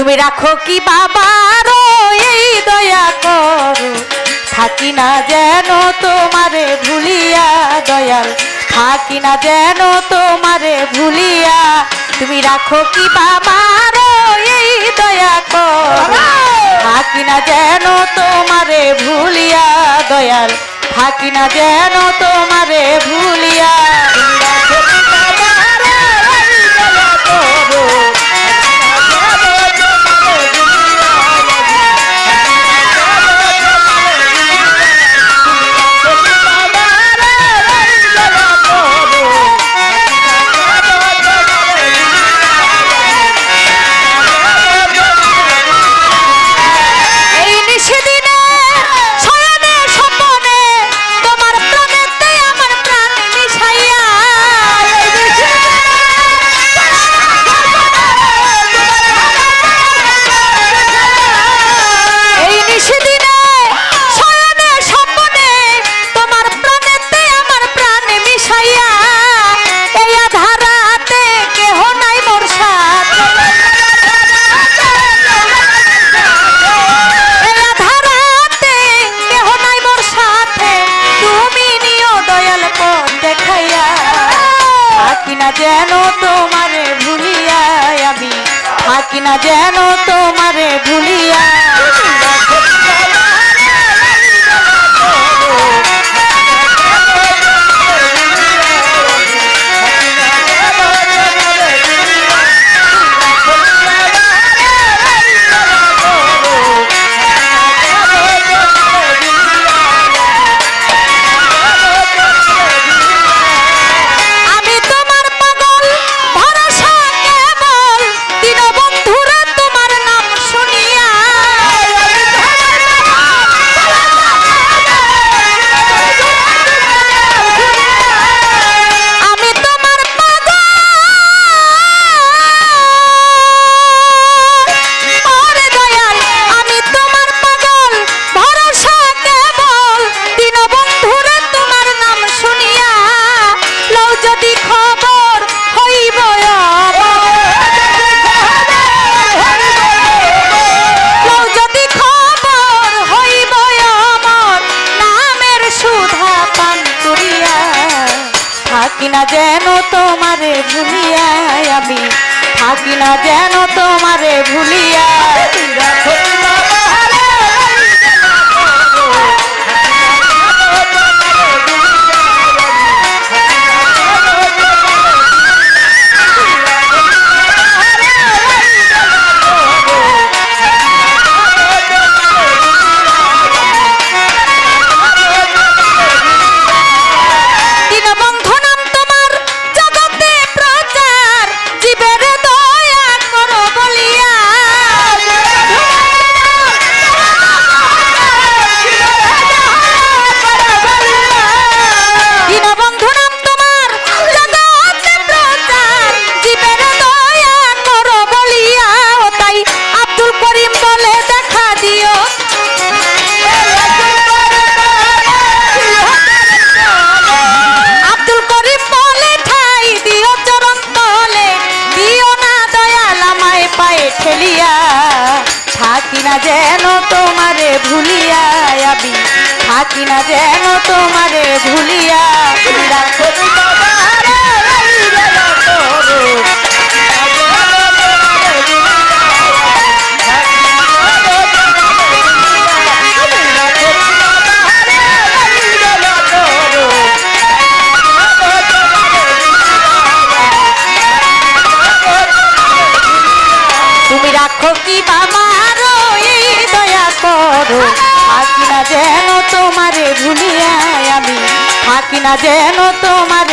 তুমি রাখো কি বাবার এই দয়া করো। থাকি না যেন তোমারে ভুলিয়া, দয়াল। থাকি না যেন তোমারে ভুলিয়া, তুমি রাখো কি বাবার এই দয়া করো। থাকি না যেন তোমারে ভুলিয়া, দয়াল। থাকি না যেন তোমারে ভুলিয়া। যেন তোমারে ভুলিয়া আমি। থাকি না যেন তোমারে ভুলিয়া থাকি না যেন তোমারে ভুলিয়া। ঠেলিয়া থাকি না যেন তোমারে ভুলিয়া আমি থাকি না যেন তোমারে ভুলিয়া। রাখো কি বাবার দয়া করো। থাকি না যেন তোমারে ভুলিয়া আমি। থাকি না যেন তোমার